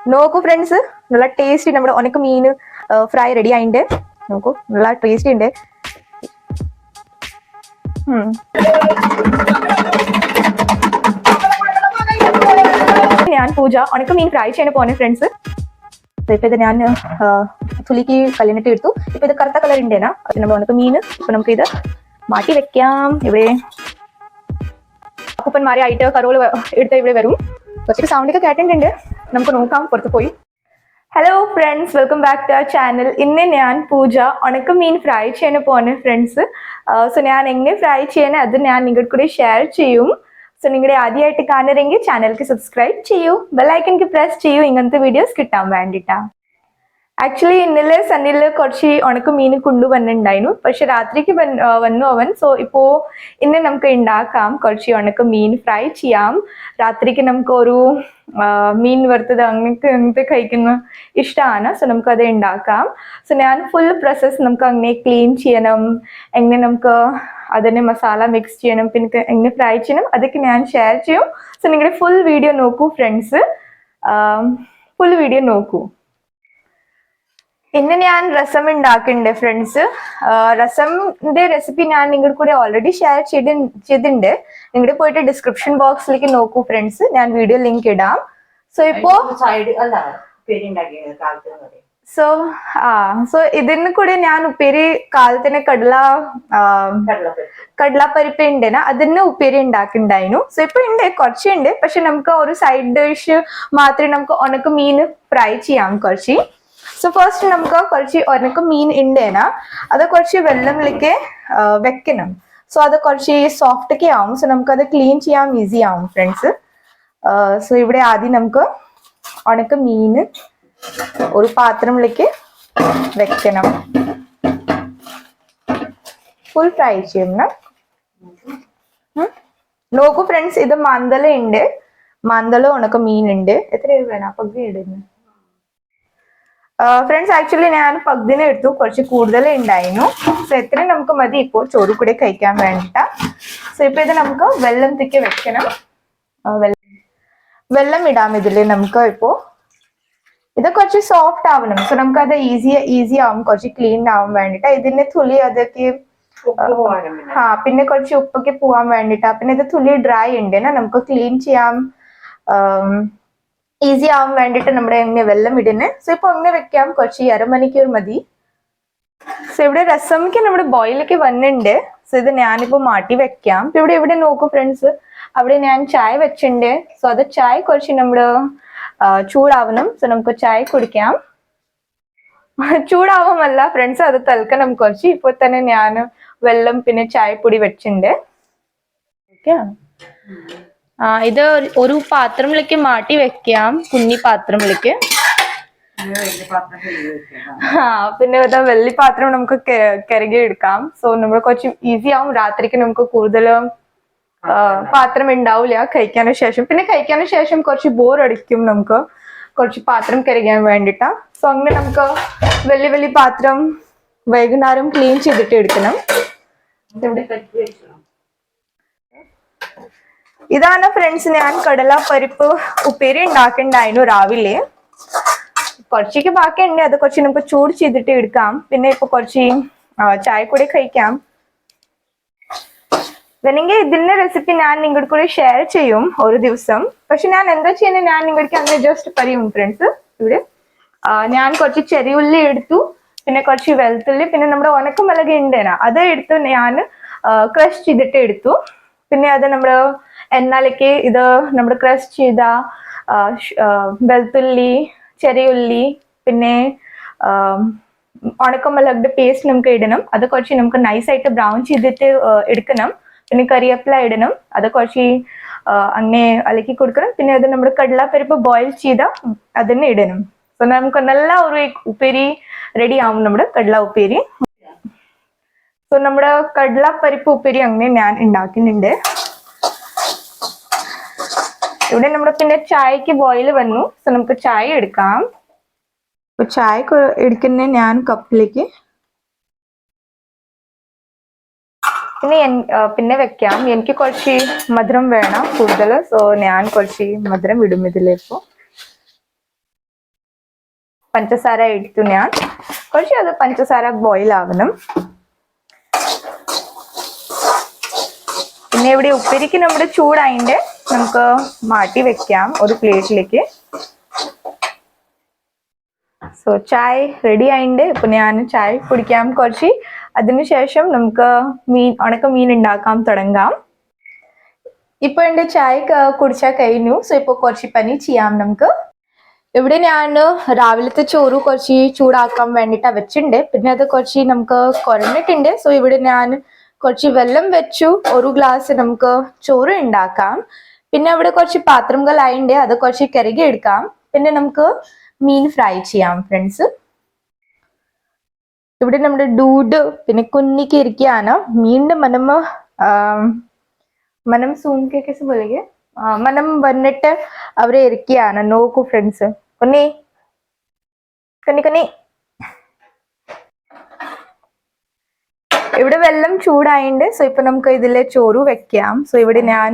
നോക്കൂ ഫ്രണ്ട്സ് നല്ല ടേസ്റ്റ് നമ്മുടെ ഉണക്ക മീൻ ഫ്രൈ റെഡി ആയിട്ടുണ്ട് നോക്കൂ നല്ല ടേസ്റ്റ് ഉണ്ട്. ഞാൻ പൂജ ഉണക്ക മീൻ ഫ്രൈ ചെയ്യാൻ പോണേ ഫ്രണ്ട്സ് ഇപ്പൊ ഇത് ഞാൻ തുലിക്ക് കല്ലിനിട്ട് എടുത്തു. ഇപ്പൊ ഇത് കറുത്ത കളർ ഉണ്ടേനാ അത് നമ്മൾ ഉണക്ക മീൻ. ഇപ്പൊ നമുക്ക് ഇത് മാറ്റി വെക്കാം. ഇവിടെ അപ്പൂപ്പന്മാരെ ആയിട്ട് കറോൾ എടുത്ത ഇവിടെ വരും. കുറച്ചൊക്കെ സൗണ്ടൊക്കെ കേട്ടിട്ടുണ്ട്. നമുക്ക് നോക്കാം പുറത്ത് പോയി. Hello friends welcome back to our channel ഇന്ന് ഞാൻ പൂജ ഉണക്ക മീൻ ഫ്രൈ ചെയ്യാൻ പോണ് ഫ്രണ്ട്സ് സോ ഞാൻ എങ്ങനെ ഫ്രൈ ചെയ്യാൻ അത് ഞാൻ നിങ്ങളുടെ കൂടെ ഷെയർ ചെയ്യും. സോ നിങ്ങളുടെ ആദ്യമായിട്ട് കാണുന്നെങ്കിൽ ചാനലിക്ക് സബ്സ്ക്രൈബ് ചെയ്യൂ. ബെല്ലൈക്കൻക്ക് പ്രസ് ചെയ്യൂ. ഇങ്ങനത്തെ വീഡിയോസ് കിട്ടാൻ വേണ്ടിയിട്ടാ ആക്ച്വലി ഇന്നലെ സണ്ണിൽ കുറച്ച് ഉണക്ക മീൻ കൊണ്ടുവന്നിട്ടുണ്ടായിരുന്നു പക്ഷെ രാത്രിക്ക് വന്നു അവൻ. സോ ഇപ്പോ ഇന്ന് നമുക്ക് ഉണ്ടാക്കാം കുറച്ച് ഉണക്ക മീൻ ഫ്രൈ ചെയ്യാം. രാത്രിക്ക് നമുക്ക് ഒരു മീൻ വറുത്തത് അങ്ങനത്തെ അങ്ങനത്തെ കഴിക്കുന്ന ഇഷ്ടമാണ് സോ നമുക്ക് അത് ഉണ്ടാക്കാം. സോ ഞാൻ ഫുൾ പ്രോസസ്സ് നമുക്ക് അങ്ങനെ ക്ലീൻ ചെയ്യണം. എങ്ങനെ നമുക്ക് അതിനെ മസാല മിക്സ് ചെയ്യണം. പിന്നെ എങ്ങനെ ഫ്രൈ ചെയ്യണം. അതൊക്കെ ഞാൻ ഷെയർ ചെയ്യും. സോ നിങ്ങളുടെ ഫുൾ വീഡിയോ നോക്കൂ ഫ്രണ്ട്സ് ഫുൾ വീഡിയോ നോക്കൂ. ഇന്ന് ഞാൻ രസം ഉണ്ടാക്കുന്നുണ്ട് ഫ്രണ്ട്സ് രസമിന്റെ റെസിപ്പി ഞാൻ നിങ്ങളുടെ കൂടെ ഓൾറെഡി ഷെയർ ചെയ്ത് ചെയ്തിട്ടുണ്ട്. നിങ്ങളുടെ പോയിട്ട് ഡിസ്ക്രിപ്ഷൻ ബോക്സിലേക്ക് നോക്കൂ ഫ്രണ്ട്സ് ഞാൻ വീഡിയോ ലിങ്ക് ഇടാം. സോ ഇപ്പോ സോ ആ സോ ഇതിന് കൂടെ ഞാൻ ഉപ്പേരി കാലത്തിന് കടല കടല കടലപ്പരിപ്പ്. ഉണ്ടെന അതിന് ഉപ്പേരി ഉണ്ടാക്കിണ്ടായിരുന്നു. സോ ഇപ്പൊ ഉണ്ട് കുറച്ചുണ്ട്. പക്ഷെ നമുക്ക് ഒരു സൈഡ് ഡിഷ് മാത്രമേ നമുക്ക് ഉണക്ക് മീൻ ഫ്രൈ ചെയ്യാം കുറച്ച്. സോ ഫസ്റ്റ് നമുക്ക് കുറച്ച് ഒരക്ക് മീൻ ഉണ്ടേന അത് കുറച്ച് വെള്ളമിലേക്ക് വെക്കണം. സോ അത് കുറച്ച് സോഫ്റ്റ് ഒക്കെ ആവും. സോ നമുക്ക് അത് ക്ലീൻ ചെയ്യാൻ ഈസി ആവും ഫ്രണ്ട്സ് സോ ഇവിടെ ആദ്യം നമുക്ക് ഉണക്ക മീൻ ഒരു പാത്രത്തിലേക്ക് വെക്കണം. ഫുൾ ഫ്രൈ ചെയ്യണം. നോക്കൂ ഫ്രണ്ട്സ് ഇത് മന്ദല ഉണ്ട് മന്ദല ഉണക്ക മീൻ ഉണ്ട് എത്ര രൂപ വേണം? പകുതി ഇടുന്നു. ഫ്രണ്ട്സ് ആക്ച്വലി ഞാൻ പകുതിനെ എടുത്തു. കുറച്ച് കൂടുതൽ ഉണ്ടായിരുന്നു. സോ എത്ര നമുക്ക് മതി ഇപ്പോൾ ചോറ് കൂടെ കഴിക്കാൻ വേണ്ടിട്ട. സോ ഇപ്പൊ ഇത് നമുക്ക് വെള്ളം വെള്ളത്തേക്ക് വെക്കണം. വെള്ളം ഇടാം ഇതിൽ നമുക്ക് ഇപ്പോ. ഇത് കുറച്ച് സോഫ്റ്റ് ആവണം. സോ നമുക്ക് അത് ഈസി ഈസി ആവും. കുറച്ച് ക്ലീൻ ആവാൻ വേണ്ടിട്ട്. ഇതിന്റെ തുളി അതൊക്കെ ആ പിന്നെ. കുറച്ച് ഉപ്പൊക്കെ പോവാൻ വേണ്ടിട്ടാ. പിന്നെ ഇത് തുളി ഡ്രൈ ഉണ്ട് നമുക്ക് ക്ലീൻ ചെയ്യാം. ഈസി ആവാൻ വേണ്ടിട്ട് നമ്മുടെ എങ്ങനെ വെള്ളം ഇടുന്നത് സോ ഇപ്പൊ അങ്ങനെ വെക്കാം. കുറച്ച് ഈ അരമണിക്കൂർ മതി. സോ ഇവിടെ രസമൊക്കെ നമ്മുടെ ബോയിലേക്ക് വന്നിട്ടുണ്ട് സോ ഇത് ഞാനിപ്പോ മാറ്റി വെക്കാം. ഇപ്പൊ ഇവിടെ ഇവിടെ നോക്കൂ ഫ്രണ്ട്സ് അവിടെ ഞാൻ ചായ വെച്ചിട്ടുണ്ട് സോ അത് ചായ കുറച്ച് നമ്മുടെ ചൂടാവണം. സോ നമുക്ക് ചായ കുടിക്കാം. ചൂടാവുമല്ല ഫ്രണ്ട്സ് അത് തൽക്കണം കുറച്ച് ഇപ്പൊ തന്നെ ഞാൻ വെള്ളം പിന്നെ ചായപ്പൊടി വെച്ചിട്ടുണ്ട് ഓക്കെ? ഇത് ഒരു- പാത്രത്തിലേക്ക് മാറ്റി വെക്കാം. കുഞ്ഞി പാത്രത്തിലേക്ക്. ആ പിന്നെ വെള്ളി പാത്രം നമുക്ക് കരുകി എടുക്കാം. സോ നമ്മൾ കുറച്ച് ഈസി ആവും. രാത്രിക്ക് നമുക്ക് കൂടുതലും പാത്രം ഉണ്ടാവില്ല കഴിക്കാനും ശേഷം. പിന്നെ കഴിക്കാനും ശേഷം കുറച്ച് ബോർ അടിക്കും നമുക്ക്. കുറച്ച് പാത്രം കരുകാൻ വേണ്ടിട്ടാ. സോ അങ്ങനെ നമുക്ക് വെള്ളി വെള്ളി പാത്രം വൈകുന്നേരം ക്ലീൻ ചെയ്തിട്ട് എടുക്കണം. ഇതാണ് ഫ്രണ്ട്സ് ഞാൻ കടല പരിപ്പ് ഉപ്പേരി ഉണ്ടാക്കണ്ടായിരുന്നു രാവിലെ. കുറച്ചേക്ക് ബാക്കിയുണ്ട് അത് കുറച്ച് നമുക്ക് ചൂട് ചെയ്തിട്ട് എടുക്കാം. പിന്നെ ഇപ്പൊ കുറച്ച് ചായ കൂടി കഴിക്കാം. വേണമെങ്കിൽ ഇതിന്റെ റെസിപ്പി ഞാൻ നിങ്ങളുടെ കൂടെ ഷെയർ ചെയ്യും ഒരു ദിവസം. പക്ഷെ ഞാൻ എന്താ ചെയ്യുന്നത് ഞാൻ നിങ്ങൾക്ക് അങ്ങനെ ജസ്റ്റ് പറയും ഫ്രണ്ട്സ് ഇവിടെ ഞാൻ കുറച്ച് ചെറിയുള്ളി എടുത്തു പിന്നെ കുറച്ച് വെളുത്തുള്ളി പിന്നെ നമ്മുടെ ഉണക്കമുളക് ഉണ്ടേന അത് എടുത്തു ഞാൻ ക്രഷ് ചെയ്തിട്ട് എടുത്തു. പിന്നെ അത് നമ്മുടെ എണ്ണയിലേക്ക് ഇത് നമ്മൾ ക്രഷ് ചെയ്ത വെളുത്തുള്ളി ചെറിയുള്ളി പിന്നെ ഉണക്കമുളകിന്റെ പേസ്റ്റ് നമുക്ക് ഇടണം. അത് കുറച്ച് നമുക്ക് നൈസായിട്ട് ബ്രൗൺ ചെയ്തിട്ട് എടുക്കണം. പിന്നെ കറിവേപ്പില ഇടണം. അത് കുറച്ച് അങ്ങനെ അലക്കി കൊടുക്കണം. പിന്നെ അത് നമ്മുടെ കടലപ്പരിപ്പ് ബോയിൽ ചെയ്ത അതന്നെ ഇടണം. സോ നമുക്ക് നല്ല ഒരു ഉപ്പേരി റെഡി ആവും നമ്മുടെ കടല ഉപ്പേരി. സോ നമ്മുടെ കടല പരിപ്പ് ഉപ്പേരി അങ്ങനെ ഞാൻ ഉണ്ടാക്കുന്നുണ്ട്. ഇവിടെ നമ്മുടെ പിന്നെ ചായക്ക് ബോയിൽ വന്നു. സോ നമുക്ക് ചായ എടുക്കാം. അപ്പൊ ചായ എടുക്കുന്ന ഞാൻ കപ്പിലേക്ക് പിന്നെ പിന്നെ വെക്കാം. എനിക്ക് കുറച്ച് മധുരം വേണം കൂടുതൽ. സോ ഞാൻ കുറച്ച് മധുരം ഇടും ഇതിലേക്ക്. പഞ്ചസാര എടുത്തു ഞാൻ. കുറച്ച് അത് പഞ്ചസാര ബോയിൽ ആവണം. പിന്നെ ഇവിടെ ഉപ്പരിക്ക് നമ്മുടെ ചൂടായിട്ട് നമുക്ക് മാറ്റി വെക്കാം ഒരു പ്ലേറ്റിലേക്ക് സോ ചായ റെഡി ആയിണ്ട്. ഇപ്പൊ ഞാൻ ചായ കുടിക്കാം കുറച്ച്. അതിനുശേഷം നമുക്ക് മീൻ ഉണക്ക മീൻ ഉണ്ടാക്കാൻ തുടങ്ങാം. ഇപ്പൊ എന്റെ ചായ കുടിച്ചാൽ കഴിഞ്ഞു. സോ ഇപ്പൊ കുറച്ച് പനി ചെയ്യാം നമുക്ക്. ഇവിടെ ഞാൻ രാവിലത്തെ ചോറ് കുറച്ച് ചൂടാക്കാൻ വേണ്ടിട്ട് വെച്ചിട്ടുണ്ട് പിന്നെ അത് കുറച്ച് നമുക്ക് കുറഞ്ഞിട്ടുണ്ട് സോ ഇവിടെ ഞാൻ കുറച്ച് വെള്ളം വെച്ചു. ഒരു ഗ്ലാസ് നമുക്ക് ചോറ് ഉണ്ടാക്കാം. പിന്നെ അവിടെ കുറച്ച് പാത്രങ്ങളായിണ്ട്. അത് കുറച്ച് കരുകി എടുക്കാം. പിന്നെ നമുക്ക് മീൻ ഫ്രൈ ചെയ്യാം ഫ്രണ്ട്സ്. ഇവിടെ നമ്മുടെ ഡൂഡ് പിന്നെ കുഞ്ഞിക്ക് ഇരിക്കുകയാണ് മീനിന്റെ മനം മനം സൂമിക്കൊക്കെ പോലെ മനം വന്നിട്ട് അവരെ ഇരിക്കുകയാണ് നോക്കൂ ഫ്രണ്ട്സ്. കുഞ്ഞി. കുഞ്ഞി കുഞ്ഞി. ഇവിടെ വെള്ളം ചൂടായിണ്ട്. സോ ഇപ്പൊ നമുക്ക് ഇതിലെ ചോറ് വെക്കാം. സോ ഇവിടെ ഞാൻ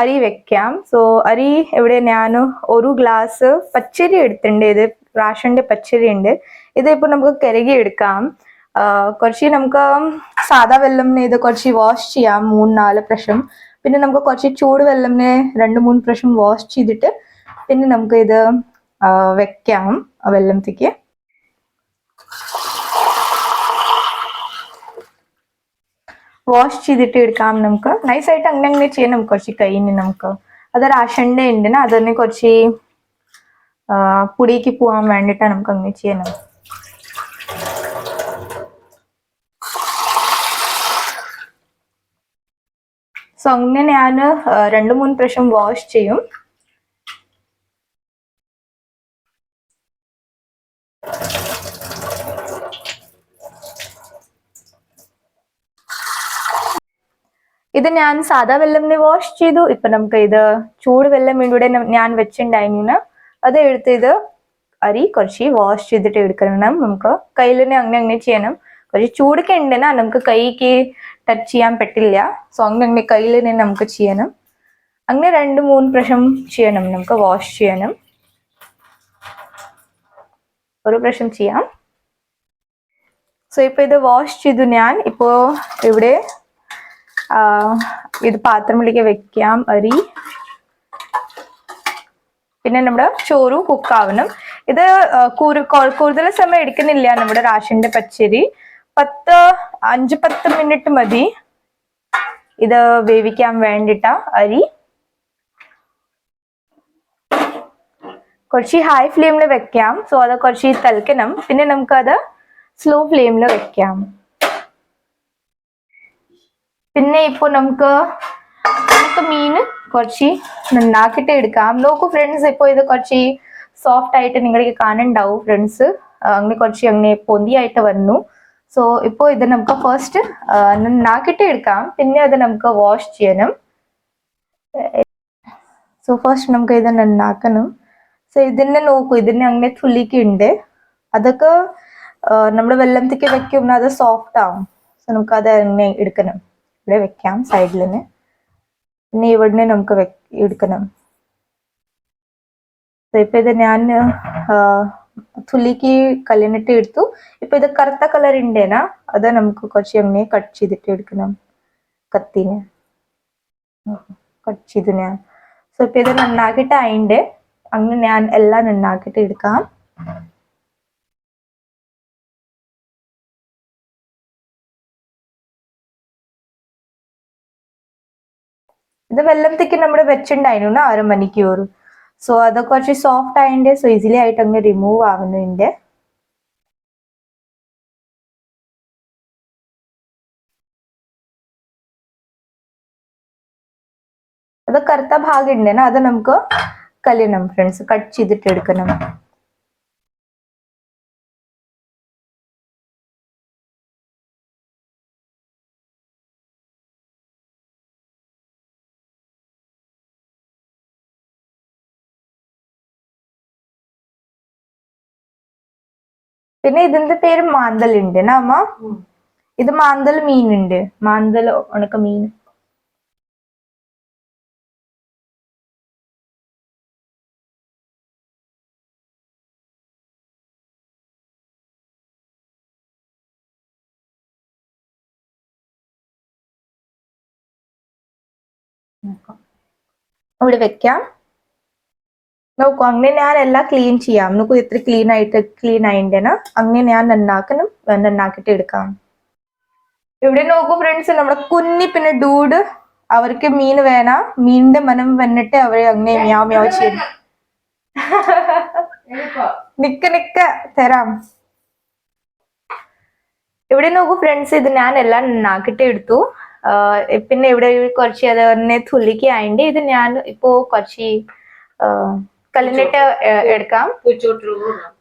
അരി വെക്കാം. സോ അരി ഇവിടെ ഞാൻ ഒരു ഗ്ലാസ് പച്ചരി എടുത്തിട്ടുണ്ട്. ഇത് റാഷന്റെ പച്ചരി ഉണ്ട് ഇത് ഇപ്പൊ നമുക്ക് കരുകി എടുക്കാം. കുറച്ച് നമുക്ക് സാധാ വെള്ളം ഇത് കുറച്ച് വാഷ് ചെയ്യാം. മൂന്ന് നാല് പ്രാവശ്യം. പിന്നെ നമുക്ക് കുറച്ച് ചൂട് വെള്ളം രണ്ട് മൂന്ന് പ്രാവശ്യം വാഷ് ചെയ്തിട്ട് പിന്നെ നമുക്ക് ഇത് വെക്കാം വെള്ളത്തേക്ക് വാഷ് ചെയ്തിട്ട് എടുക്കാം നമുക്ക്. നൈസായിട്ട് അങ്ങനെ അങ്ങനെ ചെയ്യണം കുറച്ച് കയ്യിന് നമുക്ക്. അത് റാഷന്റെ ഉണ്ട് അതന്നെ കുറച്ച് പുടിക്ക് പോവാൻ വേണ്ടിട്ടാണ് നമുക്ക് അങ്ങനെ ചെയ്യണം സോ അങ്ങനെ ഞാൻ രണ്ട് മൂന്ന് പ്രാവശ്യം വാഷ് ചെയ്യും. ഇത് ഞാൻ സാധാ വെള്ളമിനെ വാഷ് ചെയ്തു. ഇപ്പൊ നമുക്ക് ഇത് ചൂട് വെള്ളം ഇവിടെ ഞാൻ വെച്ചിട്ടുണ്ടായിരുന്നു അത് എടുത്ത് ഇത് അരി കുറച്ച് വാഷ് ചെയ്തിട്ട് എടുക്കണം. നമുക്ക് കയ്യിൽ അങ്ങനെ അങ്ങനെ ചെയ്യണം. കുറച്ച് ചൂടൊക്കെ ഉണ്ടെന്നാ നമുക്ക് കൈക്ക് ടച്ച് ചെയ്യാൻ പറ്റില്ല. സോ അങ്ങനെ അങ്ങനെ കയ്യിൽ തന്നെ നമുക്ക് ചെയ്യണം. അങ്ങനെ രണ്ട് മൂന്ന് പ്രാവശ്യം ചെയ്യണം. നമുക്ക് വാഷ് ചെയ്യണം ഒരു പ്രാവശ്യം ചെയ്യാം. സോ ഇപ്പൊ ഇത് വാഷ് ചെയ്തു ഞാൻ. ഇപ്പോ ഇവിടെ ഇത് പാത്രത്തിലേക്ക് വെക്കാം അരി. പിന്നെ നമ്മുടെ ചോറ് കുക്കാവണം ഇത് കൂടുതൽ സമയം എടുക്കുന്നില്ല നമ്മുടെ റാഷന്റെ പച്ചരി. പത്ത് അഞ്ച് പത്ത് മിനിറ്റ് മതി. ഇത് വേവിക്കാൻ വേണ്ടിട്ട അരി. കുറച്ച് ഹൈ ഫ്ലെയിമിൽ വെക്കാം. സോ അത് കുറച്ച് തിളക്കണം. പിന്നെ നമുക്കത് സ്ലോ ഫ്ലെയിമിൽ വെക്കാം. പിന്നെ ഇപ്പൊ നമുക്ക് നമുക്ക് മീൻ കുറച്ച് നന്നാക്കിയിട്ട് എടുക്കാം. നോക്കൂ ഫ്രണ്ട്സ് ഇപ്പൊ ഇത് കുറച്ച് സോഫ്റ്റ് ആയിട്ട് നിങ്ങൾക്ക് കാണുന്നുണ്ടാവും ഫ്രണ്ട്സ് അങ്ങനെ കുറച്ച് അങ്ങനെ പൊന്തിയായിട്ട് വന്നു. സോ ഇപ്പൊ ഇത് നമുക്ക് ഫസ്റ്റ് നന്നാക്കിയിട്ട് എടുക്കാം. പിന്നെ അത് നമുക്ക് വാഷ് ചെയ്യണം. സോ ഫസ്റ്റ് നമുക്ക് ഇത് നന്നാക്കണം. സോ ഇതിനെ നോക്കൂ. ഇതിനെ അങ്ങനെ തുള്ളിക്കുണ്ട് അതൊക്കെ നമ്മൾ വെള്ളത്തേക്ക് വെക്കുമ്പോൾ അത് സോഫ്റ്റ് ആവും. സോ നമുക്ക് അത് അങ്ങനെ എടുക്കണം. ഇവിടെ വെക്കാം സൈഡിൽ തന്നെ പിന്നെ ഇവിടുന്ന് നമുക്ക് എടുക്കണം. ഇപ്പൊ ഇത് ഞാൻ തുള്ളിക്ക് കല്ലിനിട്ട് എടുത്തു. ഇപ്പൊ ഇത് കറുത്ത കളർ ഉണ്ടേനാ അത് നമുക്ക് കുറച്ച് അങ്ങനെ കട്ട് ചെയ്തിട്ട് എടുക്കണം. കത്തിന്. കട്ട് ചെയ്തു ഞാൻ. സോ ഇപ്പൊ ഇത് നന്നാക്കിയിട്ട് അതിന്റെ അങ്ങനെ ഞാൻ എല്ലാം നന്നാക്കിയിട്ട് എടുക്കാം. ഇത് വെള്ളത്തേക്ക് നമ്മൾ വെച്ചിട്ടുണ്ടായിരുന്നു അര മണിക്കൂർ സോ അത് കുറച്ച് സോഫ്റ്റ് ആയതിന്റെ സോ ഈസിലി ആയിട്ട് അങ്ങ് റിമൂവ് ആവുന്നുണ്ട് അത് കറുത്ത ഭാഗം ഉണ്ടെന്നാ അത് നമുക്ക് കല്യാണം ഫ്രണ്ട്സ് കട്ട് ചെയ്തിട്ട് എടുക്കണം. പിന്നെ ഇതിന്റെ പേര് മാന്തൽ ഉണ്ട് അമ്മ? ഇത് മാന്തൽ മീൻ ഉണ്ട് മാന്തൽ ഉണക്ക മീൻ. ഇവിടെ വെക്കാം. നോക്കൂ അങ്ങനെ ഞാൻ എല്ലാം ക്ലീൻ ചെയ്യാം. നോക്കൂ ഇത്ര ക്ലീൻ ആയിട്ട് ക്ലീൻ ആയിണ്ടേന അങ്ങനെ ഞാൻ നന്നാക്കണം നന്നാക്കിട്ട് എടുക്കാം. ഇവിടെ നോക്കൂ ഫ്രണ്ട്സ് നമ്മുടെ കുഞ്ഞി പിന്നെ ഡൂഡ് അവർക്ക് മീൻ വേണ മീനിന്റെ മനം വന്നിട്ട് അവരെ അങ്ങനെ മ്യാവ് മ്യാവ് ചെയ്യും നിക്ക നിക്ക തരാം. ഇവിടെ നോക്കൂ ഫ്രണ്ട്സ് ഇത് ഞാൻ എല്ലാം നന്നാക്കിട്ട് എടുത്തു. പിന്നെ ഇവിടെ കുറച്ച് അത് തന്നെ തുള്ളിക്ക് ഇത് ഞാൻ ഇപ്പോ കുറച്ച് കല്ലിനിട്ട് എടുക്കാം.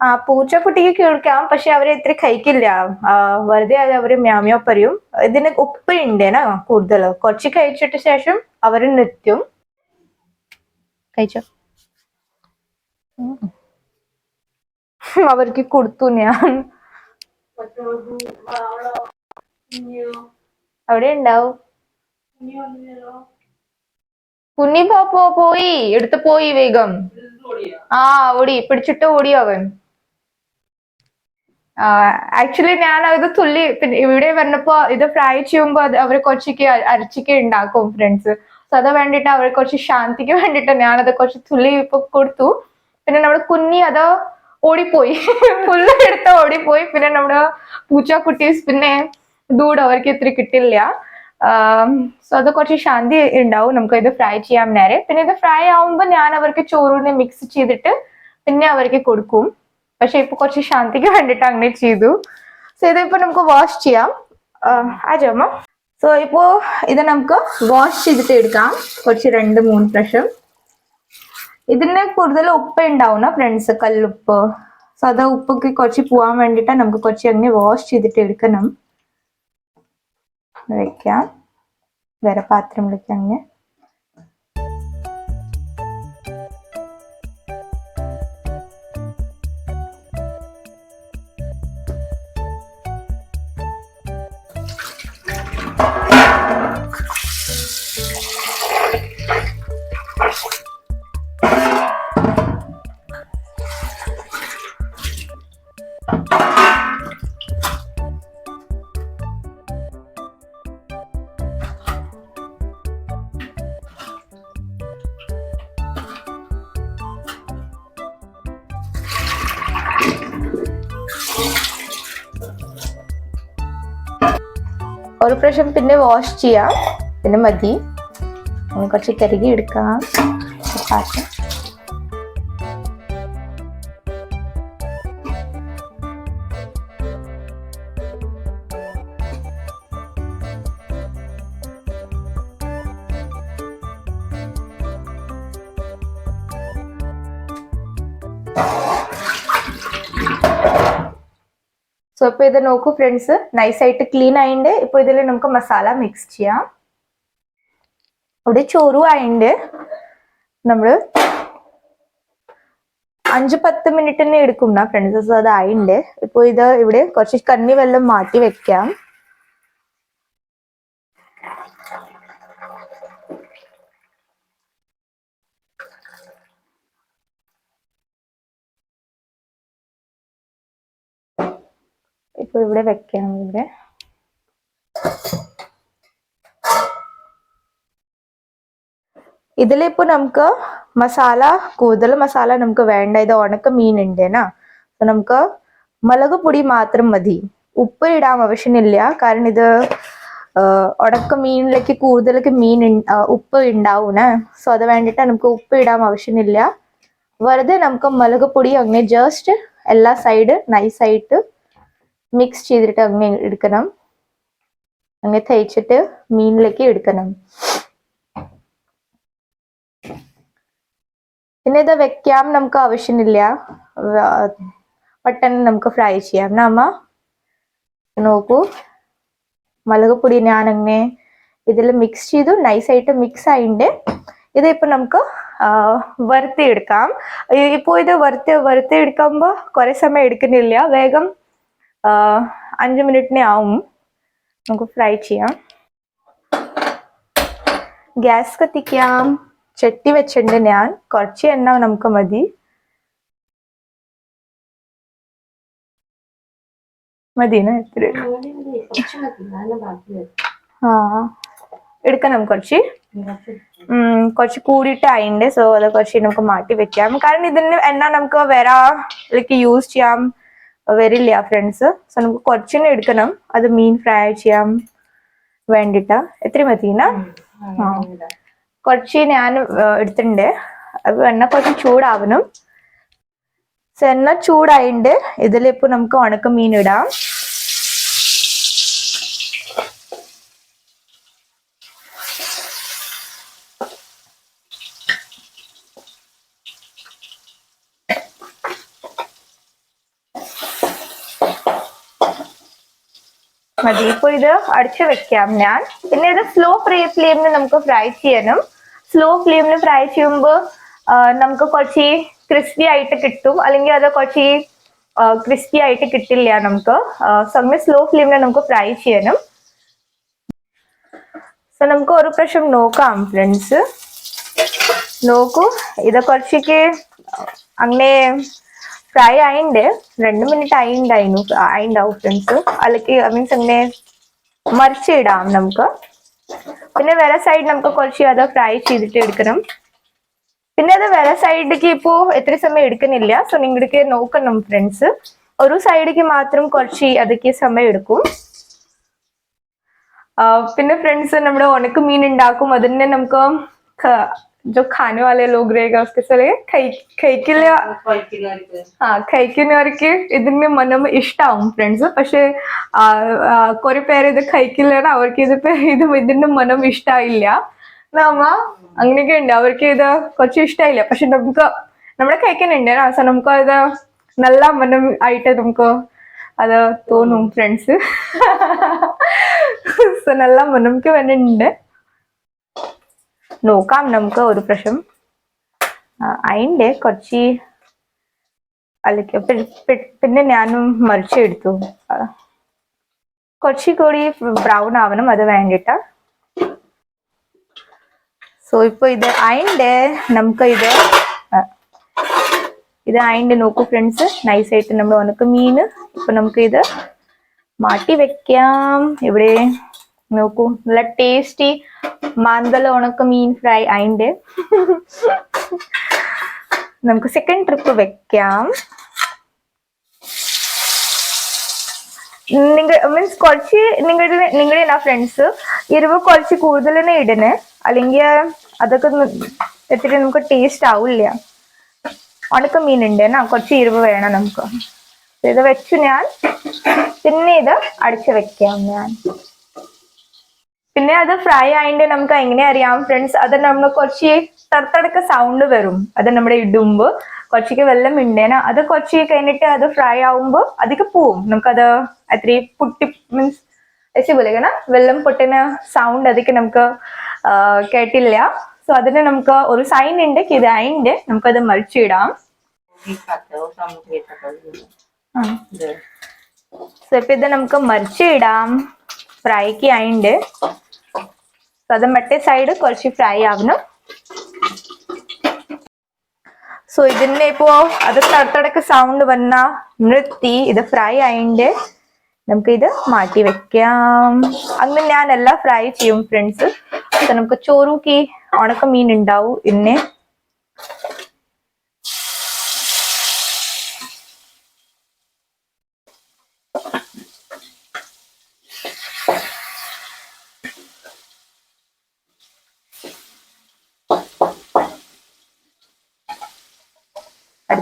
ആ പൂച്ചക്കുട്ടിക്ക് കേൾക്കാം പക്ഷെ അവരെ ഇത്ര കഴിക്കില്ല. വെറുതെ അത് അവർ മ്യാമ്യോ പറയും. ഇതിന് ഉപ്പ് ഉണ്ടേനാ കൂടുതൽ? കുറച്ച് കഴിച്ചിട്ട് ശേഷം അവർ നിർത്തും കഴിച്ചോ. അവർക്ക് കൊടുത്തു ഞാൻ. അവിടെ ഉണ്ടാവും. കുഞ്ഞി പോ പോയി. എടുത്തു പോയി വേഗം. ആ ഓടി. പിടിച്ചിട്ട് ഓടി അവൻ ആക്ച്വലി ഞാൻ അത് തുള്ളി പിന്നെ ഇവിടെ വന്നപ്പോ ഇത് ഫ്രൈ ചെയ്യുമ്പോ അവർ കുറച്ചൊക്കെ അരച്ചൊക്കെ ഉണ്ടാക്കും ഫ്രണ്ട്സ് സോ അത് വേണ്ടിട്ട് അവർ കുറച്ച് ശാന്തിക്ക് വേണ്ടിട്ട് ഞാനത് കുറച്ച് തുള്ളി ഇപ്പൊ കൊടുത്തു. പിന്നെ നമ്മുടെ കുഞ്ഞി അത് ഓടിപ്പോയി. ഫുള്ള് എടുത്ത് ഓടിപ്പോയി. പിന്നെ നമ്മുടെ പൂച്ച കുട്ടീസ് പിന്നെ ദൂട് അവർക്ക് ഇത്ര കിട്ടില്ല. സോ അത് കുറച്ച് ശാന്തി ഉണ്ടാവും. നമുക്ക് ഇത് ഫ്രൈ ചെയ്യാൻ നേരെ. പിന്നെ ഇത് ഫ്രൈ ആവുമ്പോൾ ഞാൻ അവർക്ക് ചോറിനെ മിക്സ് ചെയ്തിട്ട് പിന്നെ അവർക്ക് കൊടുക്കും. പക്ഷെ ഇപ്പൊ കുറച്ച് ശാന്തിക്ക് വേണ്ടിട്ട് അങ്ങനെ ചെയ്തു. സോ ഇതിപ്പോ നമുക്ക് വാഷ് ചെയ്യാം. ആജമ്മ സോ ഇപ്പോ ഇത് നമുക്ക് വാഷ് ചെയ്തിട്ട് എടുക്കാം. കുറച്ച് രണ്ട് മൂന്ന് പ്രാവശ്യം. ഇതിന് കൂടുതൽ ഉപ്പ് ഉണ്ടാവുന്ന ഫ്രണ്ട്സ് കല്ലുപ്പ് സോ അത് ഉപ്പൊക്കെ കുറച്ച് പോവാൻ വേണ്ടിട്ട് നമുക്ക് കുറച്ച് അങ്ങനെ വാഷ് ചെയ്തിട്ട് എടുക്കണം. വെക്കാം. വേറെ പാത്രത്തിലേക്ക് അങ്ങനെ ഒരു പ്രാവശ്യം പിന്നെ വാഷ് ചെയ്യാം. പിന്നെ മതി. കുറച്ച് കരുകി എടുക്കാം. ഇത് നോക്കൂ ഫ്രണ്ട്സ് നൈസ് ആയിട്ട് ക്ലീൻ ആയിണ്ട്. ഇപ്പൊ ഇതിൽ നമുക്ക് മസാല മിക്സ് ചെയ്യാം. ഇവിടെ ചോറും ആയിണ്ട്. നമ്മൾ അഞ്ച് പത്ത് മിനിറ്റ് തന്നെ എടുക്കും ഫ്രണ്ട്സ് അത് ആയിണ്ട്. ഇപ്പൊ ഇത് ഇവിടെ കുറച്ച് കണ്ണി വെള്ളം മാറ്റി വെക്കാം. ഇപ്പൊ ഇവിടെ വെക്കണം ഇവിടെ. ഇതിലിപ്പോ നമുക്ക് മസാല കൂടുതൽ മസാല നമുക്ക് വേണ്ട. ഇത് ഉണക്ക മീൻ ഉണ്ടേനാ അപ്പൊ നമുക്ക് മുളക് പൊടി മാത്രം മതി. ഉപ്പ് ഇടാൻ ആവശ്യമില്ല. കാരണം ഇത് ഉണക്ക മീനിലേക്ക് കൂടുതലൊക്കെ മീൻ ഉപ്പ് ഉണ്ടാവൂന സോ അത് വേണ്ടിട്ട് നമുക്ക് ഉപ്പ് ഇടാൻ ആവശ്യമില്ല. വെറുതെ നമുക്ക് മുളക് പൊടി അങ്ങനെ ജസ്റ്റ് എല്ലാ സൈഡ് നൈസായിട്ട് മിക്സ് ചെയ്തിട്ട് അങ്ങ് എടുക്കണം. അങ്ങനെ തയ്ച്ചിട്ട് മീനിലേക്ക് എടുക്കണം. പിന്നെ ഇത് വെക്കാം നമുക്ക് ആവശ്യമില്ല. പെട്ടെന്ന് നമുക്ക് ഫ്രൈ ചെയ്യാം. നമ്മ നോക്കൂ. മുളക് പൊടി ഞാൻ അങ്ങനെ ഇതിൽ മിക്സ് ചെയ്തു നൈസായിട്ട് മിക്സ് ആയിണ്ട്. ഇതിപ്പോ നമുക്ക് വറുത്തെടുക്കാം. വറുത്തി എടുക്കാം ഇ- ഇപ്പോ ഇത് വറുത്ത് വറുത്തി എടുക്കുമ്പോൾ കുറെ സമയം എടുക്കുന്നില്ല. വേഗം അഞ്ച് മിനിറ്റിനെ ആവും. നമുക്ക് ഫ്രൈ ചെയ്യാം. ഗ്യാസ് കത്തിക്കാം. ചട്ടി വെച്ചിട്ടുണ്ട് ഞാൻ. കുറച്ച് എണ്ണ നമുക്ക് മതി. മതിന എത്ര ആ എടുക്കണം കുറച്ച്. കുറച്ച് കൂടിയിട്ടായിണ്ട് സോ അത് കുറച്ച് നമുക്ക് മാറ്റി വെക്കാം. കാരണം ഇതിന് എണ്ണ നമുക്ക് വേറെ ലൈക്ക് യൂസ് ചെയ്യാൻ വരില്ല ഫ്രണ്ട്സ് സോ നമുക്ക് കുറച്ചെണ്ണം എടുക്കണം. അത് മീൻ ഫ്രൈ ചെയ്യാൻ വേണ്ടിട്ടാ. എത്ര മതിന കുറച്ച് ഞാൻ എടുത്തിട്ടുണ്ട്. അപ്പൊ എണ്ണ കുറച്ച് ചൂടാവണം. സോ എണ്ണ ചൂടായിണ്ട്. ഇതിലിപ്പോ നമുക്ക് ഉണക്ക മീൻ ഇടാം. മതി. ഇപ്പൊ ഇത് അടിച്ചു വെക്കാം ഞാൻ. പിന്നെ ഇത് സ്ലോ ഫ്രൈ ഫ്ലെയിമിൽ നമുക്ക് ഫ്രൈ ചെയ്യാനും. സ്ലോ ഫ്ലെയിമിൽ ഫ്രൈ ചെയ്യുമ്പോൾ നമുക്ക് കുറച്ച് ക്രിസ്പി ആയിട്ട് കിട്ടും. അല്ലെങ്കിൽ അത് കുറച്ച് ക്രിസ്പി ആയിട്ട് കിട്ടില്ല നമുക്ക്. സോ അങ്ങനെ സ്ലോ ഫ്ലെയിമിൽ നമുക്ക് ഫ്രൈ ചെയ്യാനും. സോ നമുക്ക് ഒരു പ്രാവശ്യം നോക്കാം ഫ്രണ്ട്സ് നോക്കൂ. ഇത് കുറച്ചേക്ക് അങ്ങനെ ഫ്രൈ ആയിണ്ട് രണ്ട് മിനിറ്റ് ആയിണ്ടായിരുന്നു ആയിണ്ടാവും ഫ്രണ്ട്സ് അല്ലെങ്കിൽ മീൻസ് അങ്ങനെ മറിച്ചിടാം നമുക്ക്. പിന്നെ വേറെ സൈഡ് നമുക്ക് കുറച്ച് അത് ഫ്രൈ ചെയ്തിട്ട് എടുക്കണം. പിന്നെ അത് വേറെ സൈഡിലേക്ക് ഇപ്പോൾ എത്ര സമയം എടുക്കുന്നില്ല. സോ നിങ്ങൾക്ക് നോക്കണം ഫ്രണ്ട്സ് ഒരു സൈഡിലേക്ക് മാത്രം കുറച്ച് അതൊക്കെ സമയം എടുക്കും. പിന്നെ ഫ്രണ്ട്സ് നമ്മുടെ ഉണക്ക മീൻ ഉണ്ടാക്കും. അതിനെ നമുക്ക് जो खाने वाले लोग रहेगा उसके सले കഴിക്കില്ല ആ കഴിക്കുന്നവർക്ക് ഇതിന്റെ മനം ഇഷ്ടാവും ഫ്രണ്ട്സ് പക്ഷെ ആ, ആ, കുറെ പേര് ഇത് കഴിക്കില്ലാണ് അവർക്ക് ഇത് പേ- ഇത് ഇതിന്റെ മനം ഇഷ്ടായില്ല നമ്മ അങ്ങനെയൊക്കെ ഉണ്ട് അവർക്ക് ഇത് കുറച്ച് ഇഷ്ടമായില്ല പക്ഷെ നമുക്ക് നമ്മുടെ കഴിക്കുന്നുണ്ട് സോ നമുക്ക് അത് നല്ല മനം ആയിട്ട് നമുക്ക് അത് തോന്നും ഫ്രണ്ട്സ് സോ നല്ല മനംക്ക് വേണ്ടിട്ടുണ്ട് നോക്കാം. നമുക്ക് ഒരു പ്രാവശ്യം അതിന്റെ കുറച്ച് പി- പിന്നെ ഞാനും മറിച്ചെടുത്തു. എടുത്തു കുറച്ച് കൂടി ബ്രൗൺ ആവണം അത് വേണ്ടിട്ട്. സോ ഇപ്പൊ ഇത് അതിന്റെ നമുക്ക് ഇത് ഇത് അതിന്റെ നോക്കൂ ഫ്രണ്ട്സ് നൈസായിട്ട് നമ്മൾ ഉണക്ക മീന് ഇപ്പൊ നമുക്ക് ഇത് മാറ്റി വെക്കാം. ഇവിടെ നോക്കൂ. നല്ല ടേസ്റ്റി മാന്തല ഉണക്ക മീൻ ഫ്രൈ അതിന്റെ നമുക്ക് സെക്കൻഡ് ട്രിപ്പ് വെക്കാം. നിങ്ങൾ മീൻസ് കുറച്ച് നിങ്ങളുടെ നിങ്ങളുടെ ആ ഫ്രണ്ട്സ് എരിവ് കുറച്ച് കൂടുതൽ തന്നെ ഇടണേ. അല്ലെങ്കിൽ അതൊക്കെ എത്തിട്ട് നമുക്ക് ടേസ്റ്റ് ആവില്ല. ഉണക്ക മീൻ ഉണ്ട് എന്നാ കുറച്ച് എരിവ് വേണം നമുക്ക്. ഇത് വെച്ചു ഞാൻ. പിന്നെ ഇത് അടിച്ചു വെക്കാം ഞാൻ. പിന്നെ അത് ഫ്രൈ ആയതിന്റെ നമുക്ക് എങ്ങനെ അറിയാം ഫ്രണ്ട്സ് അത് നമ്മൾ കുറച്ച് തറത്തടക്ക സൗണ്ട് വരും. അത് നമ്മുടെ ഇടുമ്പോ കുറച്ചൊക്കെ വെള്ളം ഇണ്ടേന അത് കുറച്ച് കഴിഞ്ഞിട്ട് അത് ഫ്രൈ ആവുമ്പോ അതൊക്കെ പോവും. നമുക്കത് അത്രയും പൊട്ടി മീൻസ് വെച്ച് പോലെക്കണ വെള്ളം പൊട്ടിന സൗണ്ട് അതൊക്കെ നമുക്ക് കേട്ടില്ല. സോ അതിന് നമുക്ക് ഒരു സൈൻ ഉണ്ട് ഇത് അതിന്റെ നമുക്കത് മറിച്ചിടാം സോ ഇപ്പൊ ഇത് നമുക്ക് മറിച്ചിടാം ഫ്രൈക്ക് അതിന്റെ സോ അത് മറ്റേ സൈഡ് കുറച്ച് ഫ്രൈ ആവണം. സോ ഇതിന്റെ ഇപ്പോ അത് തടത്തടക്ക് സൗണ്ട് വന്ന നിർത്തി. ഇത് ഫ്രൈ ആയിണ്ട്. നമുക്ക് ഇത് മാറ്റി വെക്കാം. അങ്ങനെ ഞാൻ എല്ലാം ഫ്രൈ ചെയ്യും ഫ്രണ്ട്സ് നമുക്ക് ചോറൂക്കി ഉണക്ക മീൻ ഉണ്ടാവും ഇന്നെ.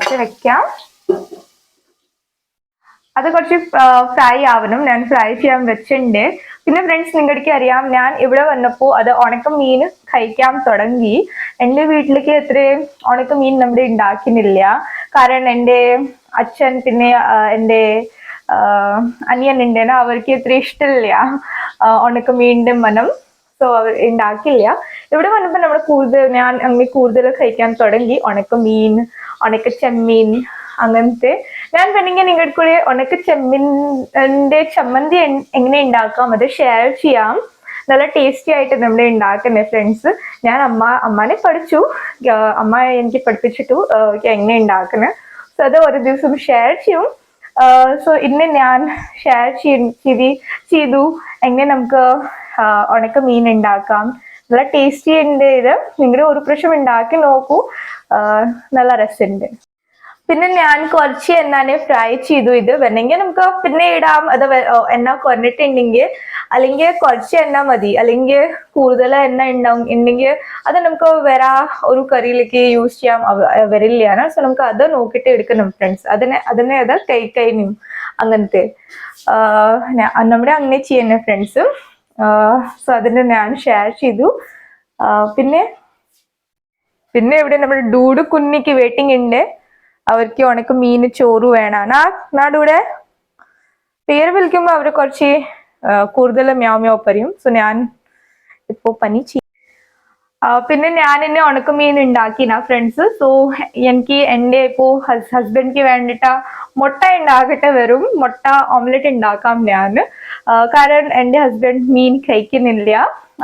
അടിച്ച് വെക്കാം. അത് കുറച്ച് ഫ്രൈ ആവണം. ഞാൻ ഫ്രൈ ചെയ്യാൻ വെച്ചിട്ടുണ്ട്. പിന്നെ ഫ്രണ്ട്സ് നിങ്ങൾക്ക് അറിയാം ഞാൻ ഇവിടെ വന്നപ്പോൾ അത് ഉണക്ക മീൻ കഴിക്കാൻ തുടങ്ങി. എന്റെ വീട്ടിലേക്ക് എത്രയും ഉണക്ക മീൻ നമ്മുടെ ഉണ്ടാക്കുന്നില്ല. കാരണം എന്റെ അച്ഛൻ പിന്നെ എന്റെ അനിയൻ ഉണ്ടേന അവർക്ക് ഇത്ര ഇഷ്ടമില്ല ഉണക്ക മീനിന്റെ മനം സോ അവർ ഉണ്ടാക്കില്ല. ഇവിടെ വന്നപ്പോൾ നമ്മൾ കൂടുതൽ ഞാൻ അങ്ങനെ കൂടുതൽ കഴിക്കാൻ തുടങ്ങി. ഉണക്ക മീൻ ഉണക്ക ചെമ്മീൻ അങ്ങനത്തെ. ഞാൻ വേണമെങ്കിൽ നിങ്ങളുടെ കൂടെ ഉണക്ക ചെമ്മീന്റെ ചമ്മന്തി എങ്ങനെ ഉണ്ടാക്കാം? അത് ഷെയർ ചെയ്യാം. നല്ല ടേസ്റ്റി ആയിട്ട് നമ്മൾ ഉണ്ടാക്കുന്നത് ഫ്രണ്ട്സ് ഞാൻ അമ്മ അമ്മാനെ പഠിച്ചു. അമ്മ എനിക്ക് പഠിപ്പിച്ചിട്ടു എങ്ങനെ ഉണ്ടാക്കുന്നത് സോ അത് ഒരു ദിവസം ഷെയർ ചെയ്യും. സോ ഇന്ന് ഞാൻ ഷെയർ ചെയ്ത് ചെയ്തു. എങ്ങനെ നമുക്ക് ഉണക്ക മീൻ ഉണ്ടാക്കാം. നല്ല ടേസ്റ്റി ഉണ്ട് ഇത്. നിങ്ങൾ ഒരു പ്രാവശ്യം ഉണ്ടാക്കി നോക്കൂ. നല്ല രസമുണ്ട്. പിന്നെ ഞാൻ കുറച്ച് എണ്ണാനെ ഫ്രൈ ചെയ്തു ഇത്. വേണമെങ്കിൽ നമുക്ക് പിന്നെ ഇടാം. അത് എണ്ണ കുറഞ്ഞിട്ടുണ്ടെങ്കിൽ അല്ലെങ്കിൽ കുറച്ച് എണ്ണ മതി. അല്ലെങ്കിൽ കൂടുതൽ എണ്ണ ഉണ്ടാവും ഉണ്ടെങ്കിൽ അത് നമുക്ക് വേറെ ഒരു കറിയിലേക്ക് യൂസ് ചെയ്യാൻ അവ- വരില്ല സോ നമുക്ക് അത് നോക്കിയിട്ട് എടുക്കണം ഫ്രണ്ട്സ് അതിനെ അതിനെ അത് കൈ കഴിഞ്ഞു അങ്ങനത്തെ നമ്മുടെ അങ്ങനെ ചെയ്യുന്ന ഫ്രണ്ട്സ് സോ അതിന് ഞാൻ ഷെയർ ചെയ്തു. പിന്നെ പിന്നെ ഇവിടെ നമ്മുടെ ഡൂഡു കുഞ്ഞിക്ക് വെയിറ്റിംഗ് ഉണ്ട് അവർക്ക് ഉണക്ക് മീൻ ചോറ് വേണം നാടൂടെ പേര് വിളിക്കുമ്പോൾ അവർ കുറച്ച് കൂടുതൽ മ്യാമ്യോ പറയും. സോ ഞാൻ ഇപ്പോ പനി ചെയ്യും പിന്നെ ഞാൻ എന്നെ ഉണക്കമീൻ ഉണ്ടാക്കിന ഫ്രണ്ട്സ് സോ എനിക്ക് എന്റെ ഇപ്പോൾ ഹസ്ബൻഡിക്ക് വേണ്ടിയിട്ട് മുട്ട ഉണ്ടാക്കിട്ട് വരും മുട്ട ഓംലെറ്റ് ഉണ്ടാക്കാം ഞാൻ. കാരണം എന്റെ ഹസ്ബൻഡ് മീൻ കഴിക്കുന്നില്ല.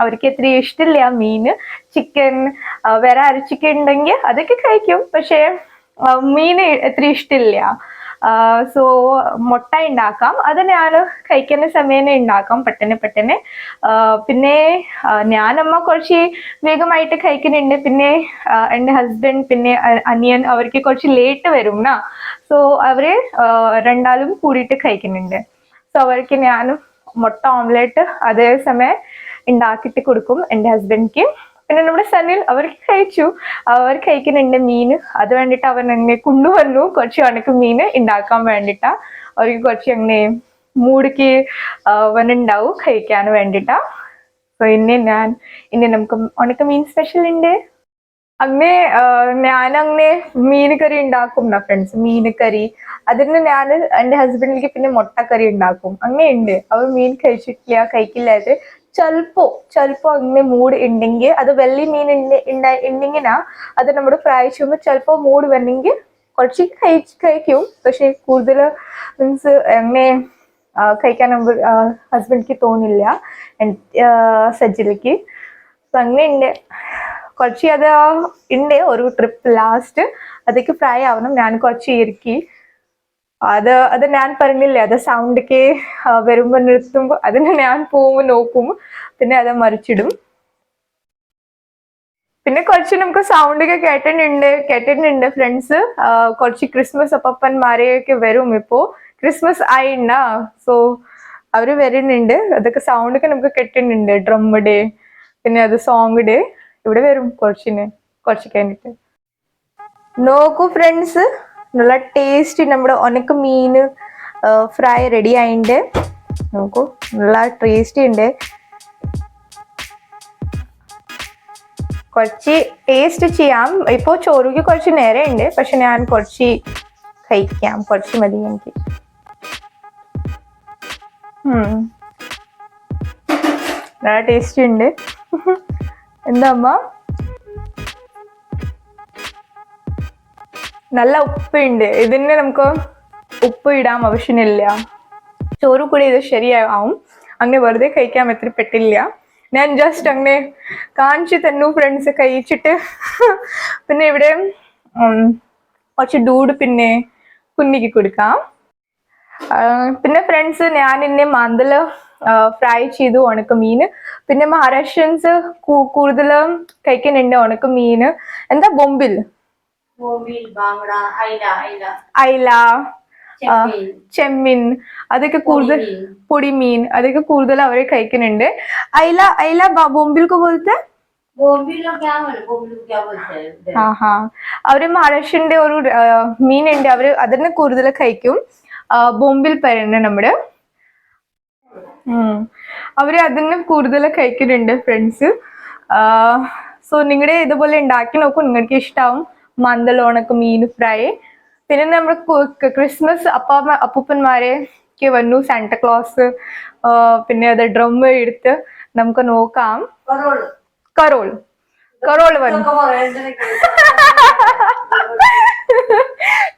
അവർക്ക് എത്ര ഇഷ്ടമില്ല മീൻ. ചിക്കൻ വേറെ അരച്ചിക്കൻ ഉണ്ടെങ്കിൽ അതൊക്കെ കഴിക്കും. പക്ഷേ മീൻ എത്ര ഇഷ്ടമില്ല. സോ മുട്ട ഉണ്ടാക്കാം. അത് ഞാൻ കഴിക്കുന്ന സമയം ഉണ്ടാക്കാം. പെട്ടെന്ന് പെട്ടെന്ന്. പിന്നെ ഞാനമ്മ കുറച്ച് വേഗമായിട്ട് കഴിക്കുന്നുണ്ട്. പിന്നെ എന്റെ ഹസ്ബൻഡ് പിന്നെ അനിയൻ അവർക്ക് കുറച്ച് ലേറ്റ് വരും നാ സോ അവർ രണ്ടാളും കൂടിയിട്ട് കഴിക്കുന്നുണ്ട്. സോ അവർക്ക് ഞാൻ മുട്ട ഓംലെറ്റ് അതേ സമയം ഉണ്ടാക്കിയിട്ട് കൊടുക്കും എന്റെ ഹസ്ബൻഡിക്ക് പിന്നെ നമ്മുടെ സനിൽ അവർക്ക് കഴിച്ചു. അവർ കഴിക്കുന്നുണ്ട് മീൻ അത് വേണ്ടിയിട്ട് അവൻ എന്നെ കൊണ്ടുവന്നു. കുറച്ച് കണക്ക് മീൻ ഉണ്ടാക്കാൻ വേണ്ടിയിട്ടാ. അവർക്ക് കുറച്ച് അങ്ങനെ മൂടിക്ക് അവനുണ്ടാവും കഴിക്കാൻ വേണ്ടിയിട്ടാ. സോ ഇനി ഞാൻ ഇനി നമുക്ക് ഉണക്ക മീൻ സ്പെഷ്യൽ ഉണ്ട് അങ്ങനെ ഞാനങ്ങനെ അങ്ങനെ മീൻ കറി ഉണ്ടാക്കും എന്നാ ഫ്രണ്ട്സ് മീൻ കറി അതിന് ഞാൻ എന്റെ ഹസ്ബൻഡിലേക്ക് പിന്നെ മുട്ടക്കറി ഉണ്ടാക്കും. അങ്ങനെയുണ്ട് അവൻ മീൻ കഴിച്ചിട്ടില്ല കഴിക്കില്ലാത്ത ചിലപ്പോ ചിലപ്പോ അങ്ങനെ മൂഡ് ഉണ്ടെങ്കിൽ അത് വെള്ളി മീൻ ഉണ്ടെങ്കിനാ അത് നമ്മുടെ ഫ്രൈ ചെയ്യുമ്പോൾ ചിലപ്പോ മൂഡ് വന്നെങ്കിൽ കുറച്ച് കഴിച്ച് കഴിക്കും. പക്ഷെ കൂടുതൽ മീൻസ് അങ്ങനെ കഴിക്കാൻ കഴിക്കാൻ ഹസ്ബൻഡിക്ക് തോന്നില്ല. സജ്ജിലേക്ക്. അപ്പൊ അങ്ങനെയുണ്ട് കുറച്ച് അത് ഉണ്ട് ഒരു ട്രിപ്പ് ലാസ്റ്റ് അതൊക്കെ ഫ്രൈ ആവണം. ഞാൻ കുറച്ച് ഇരിക്കി. അത് അത് ഞാൻ പറഞ്ഞില്ലേ അത് സൗണ്ടൊക്കെ വരുമ്പോൾ നിർത്തുമ്പോ അതിന് ഞാൻ പോകുമ്പോ നോക്കും. പിന്നെ അത് മറിച്ചിടും. പിന്നെ കുറച്ച് നമുക്ക് സൗണ്ടൊക്കെ കേട്ടിട്ടുണ്ട് കേട്ടിട്ടുണ്ട് ഫ്രണ്ട്സ് കുറച്ച് ക്രിസ്മസ് അപ്പന്മാരെയൊക്കെ വരും ഇപ്പോ. ക്രിസ്മസ് ആയിണ്ട? സോ അവർ വരുന്നുണ്ട്. അതൊക്കെ സൗണ്ടൊക്കെ നമുക്ക് കേട്ടിട്ടുണ്ട്. ഡ്രമ്മ് ഡേ പിന്നെ അത് സോങ് ഡേ ഇവിടെ വരും കുറച്ചിന് കുറച്ച് കഴിഞ്ഞിട്ട്. നോക്കൂ ഫ്രണ്ട്സ് നല്ല ടേസ്റ്റ് നമ്മുടെ ഉണക്ക മീൻ ഫ്രൈ റെഡി ആയിണ്ട്. നോക്കൂ നല്ല ടേസ്റ്റി ഉണ്ട് കുറച്ച് ടേസ്റ്റ് ചെയ്യാം. ഇപ്പോൾ ചോറുക്ക് കുറച്ച് നേരം ഉണ്ട് പക്ഷെ ഞാൻ കുറച്ച് കഴിക്കാം കുറച്ച് മതി എനിക്ക്. നല്ല ടേസ്റ്റ് ഉണ്ട് എന്താ അമ്മ നല്ല ഉപ്പുണ്ട്. ഇതിന് നമുക്ക് ഉപ്പ് ഇടാൻ ആവശ്യമില്ല. ചോറ് കൂടി ഇത് ശരിയാവും. അങ്ങനെ വെറുതെ കഴിക്കാൻ പെട്ടില്ല. ഞാൻ ജസ്റ്റ് അങ്ങനെ കാണിച്ചു തന്നു ഫ്രണ്ട്സ് കഴിച്ചിട്ട്. പിന്നെ ഇവിടെ കുറച്ച് ഡൂഡ് പിന്നെ കുഞ്ഞിക്ക് കൊടുക്കാം. പിന്നെ ഫ്രണ്ട്സ് ഞാൻ ഇന്നെ മാന്തൽ ഫ്രൈ ചെയ്തു ഉണക്ക ഉണക്കമീൻ പിന്നെ മഹാരാഷ്ട്രൻസ് കൂടുതലും കഴിക്കുന്നുണ്ട് ഉണക്കമീൻ എന്താ ബോംബിൽ? അയില ചെമ്മീൻ. അതൊക്കെ കൂടുതൽ പൊടിമീൻ. അതൊക്കെ കൂടുതൽ അവരെ കഴിക്കുന്നുണ്ട്. അയില അയില ബൊമ്പിൽക്ക് പോലത്തെ? അവർ മഹാരാഷ്ട്രന്റെ ഒരു മീൻ ഉണ്ട് അവർ അതിനെ കൂടുതൽ കഴിക്കും. ബോംബിൽ പരണ്ട് നമ്മുടെ. അവർ അതിന് കൂടുതൽ കഴിക്കുന്നുണ്ട് ഫ്രണ്ട്സ് സോ നിങ്ങളുടെ ഇതുപോലെ ഉണ്ടാക്കി നോക്കും നിങ്ങൾക്ക് ഇഷ്ടാവും. മന്ദൽ മീൻ ഫ്രൈ. പിന്നെ നമ്മൾ ക്രിസ്മസ് അപ്പ അപ്പൂപ്പന്മാരെ വന്നു സാന്റക്ലോസ് പിന്നെ അത് ഡ്രം എടുത്ത് നമുക്ക് നോക്കാം. കരോൾ. കരോൾ വന്നു.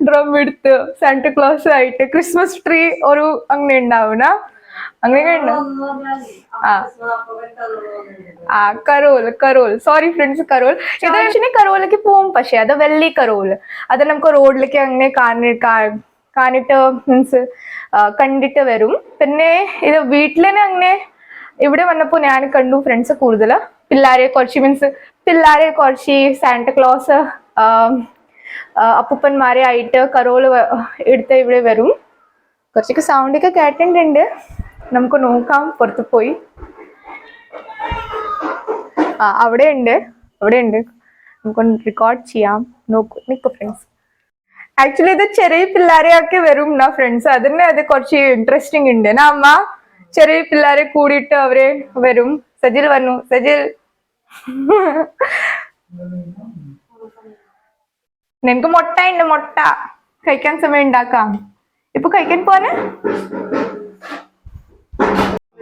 ഡ്രം എടുത്ത് സാന്റക്ലോസ് ആയിട്ട് ക്രിസ്മസ് ട്രീ ഒരു അങ്ങനെ ഉണ്ടാവുന്ന അങ്ങനെ ഉണ്ട്. ആ. ആ carol carol sorry friends carol ഇത് ആക്ച്വലി കരോളിലേക്ക് പോവും പക്ഷെ അത് വെള്ളി കരോൾ അത് നമുക്ക് റോഡിലേക്ക് അങ്ങനെ കാണി കാണിട്ട് മീൻസ് കണ്ടിട്ട് വരും. പിന്നെ ഇത് വീട്ടിൽ തന്നെ അങ്ങനെ ഇവിടെ വന്നപ്പോൾ ഞാൻ കണ്ടു ഫ്രണ്ട്സ് കൂടുതൽ. പിള്ളേരെ കുറച്ച് മീൻസ് പിള്ളേരെ കുറച്ച് സാന്റക്ലോസ് അപ്പൂപ്പന്മാരെ ആയിട്ട് കരോൾ എടുത്ത് ഇവിടെ വരും. കുറച്ചൊക്കെ സൗണ്ട് ഒക്കെ കേട്ടിട്ടുണ്ട്. നമുക്ക് നോക്കാം പുറത്ത് പോയി. ആ അവിടെ ഉണ്ട് അവിടെ ഉണ്ട് നമുക്കൊന്ന് റെക്കോർഡ് ചെയ്യാം. നോക്കൂ നിൽക്കൂ ഫ്രണ്ട്സ് ആക്ച്വലി ഇത് ചെറിയ പിള്ളേരെയൊക്കെ വരും നാ ഫ്രണ്ട്സ് അതിന് അത് കുറച്ച് ഇൻട്രസ്റ്റിംഗ് ഉണ്ട്. എന്നാ അമ്മ ചെറിയ പിള്ളേരെ കൂടിയിട്ട് അവരെ വരും. സജിൽ വന്നു. സജിൽ. നിനക്ക് മുട്ട ഉണ്ട് മുട്ട. കഴിക്കാൻ സമയം ഉണ്ടാക്കാം. ഇപ്പൊ കഴിക്കാൻ പോനെ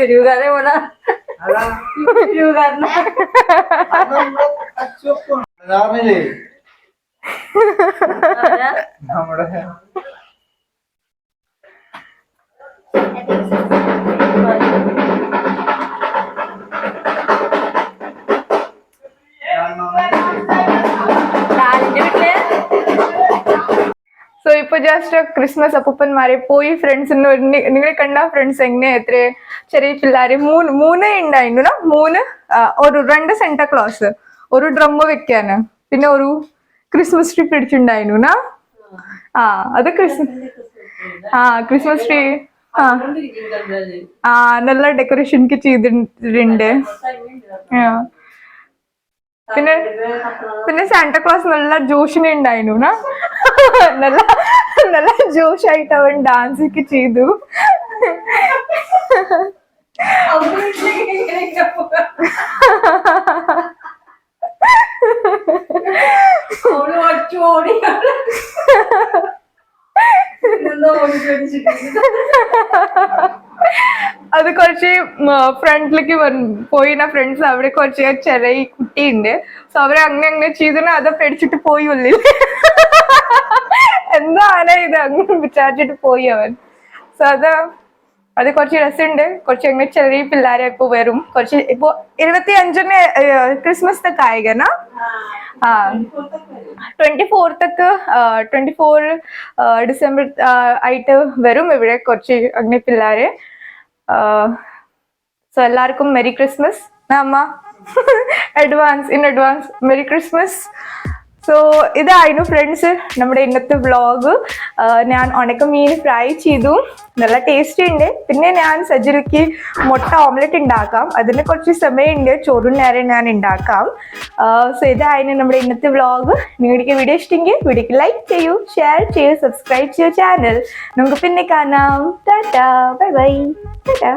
പൈസ പെരുകാതെ പോണ പെരുകാരന അതാറില്ലേ അപ്പൂപ്പന്മാരെ പോയി ഫ്രണ്ട്സ് നിങ്ങളെ കണ്ട ഫ്രണ്ട്സ് എങ്ങനെ എത്ര? ചെറിയ പിള്ളേരെ മൂന്ന് മൂന്ന് ഉണ്ടായിരുന്നു മൂന്ന് ഒരു രണ്ട് സെന്റർ ക്ലോസ് ഒരു ഡ്രമ്മ് വെക്കാന്. പിന്നെ ഒരു ക്രിസ്മസ് ട്രീ പിടിച്ചിട്ടുണ്ടായിരുന്നു ആ അത് ക്രിസ്മസ് ആ ക്രിസ്മസ് ട്രീ ആ. നല്ല ഡെക്കറേഷൻ ഒക്കെ ചെയ്തിട്ടുണ്ട്. പിന്നെ പിന്നെ പിന്നെ സാന്റക്ലോസ് നല്ല ജോഷിനെ ഉണ്ടായിരുന്നു? നല്ല നല്ല ജോഷായിട്ട് അവൻ ഡാൻസ് ഒക്കെ ചെയ്തു. അത് കുറച്ച് ഫ്രണ്ടിലേക്ക് പോയി ഫ്രണ്ട്സ് അവിടെ കുറച്ച് ചെറിയ കുട്ടിയുണ്ട്. സോ അവരെ അങ്ങനെ അങ്ങനെ ചെയ്തു അത് പേടിച്ചിട്ട് പോയി ഉള്ളിൽ എന്താണ് ഇത്? അങ്ങനെ വിചാരിച്ചിട്ട് പോയി അവൻ. സോ അതാ അത് കുറച്ച് രസമുണ്ട്. കുറച്ച് അങ്ങനെ ചെറിയ പിള്ളേരെ ഇപ്പൊ വരും. കുറച്ച് ഇപ്പൊ ഇരുപത്തി അഞ്ചിന് ക്രിസ്മസ് കായികന? ആ. ട്വന്റി ഫോർത്തൊക്കെ ട്വന്റി ഫോർ ഡിസംബർ ആയിട്ട് വരും ഇവിടെ കുറച്ച് അങ്ങനെ പിള്ളേര്. സോ എല്ലാവർക്കും merry Christmas advance in advance merry Christmas so ഇതായിരുന്നു ഫ്രണ്ട്സ് നമ്മുടെ ഇന്നത്തെ വ്ളോഗ് ഞാൻ ഉണക്കമീൻ ഫ്രൈ ചെയ്തു. നല്ല ടേസ്റ്റ് ഉണ്ട്. പിന്നെ ഞാൻ സജിലിക്ക് മുട്ട ഓംലെറ്റ് ഉണ്ടാക്കാം. അതിന് കുറച്ച് സമയമുണ്ട്. ചോറും നേരം ഞാൻ ഉണ്ടാക്കാം. സോ ഇതായിരുന്നു നമ്മുടെ ഇന്നത്തെ വ്ളോഗ് നിങ്ങൾക്ക് വീഡിയോ ഇഷ്ടമെങ്കിൽ വീഡിയോക്ക് ലൈക്ക് ചെയ്യൂ ഷെയർ ചെയ്യൂ സബ്സ്ക്രൈബ് ചെയ്യൂ ചാനൽ നമുക്ക് പിന്നെ കാണാം. ടാറ്റാ. Bye bye tata.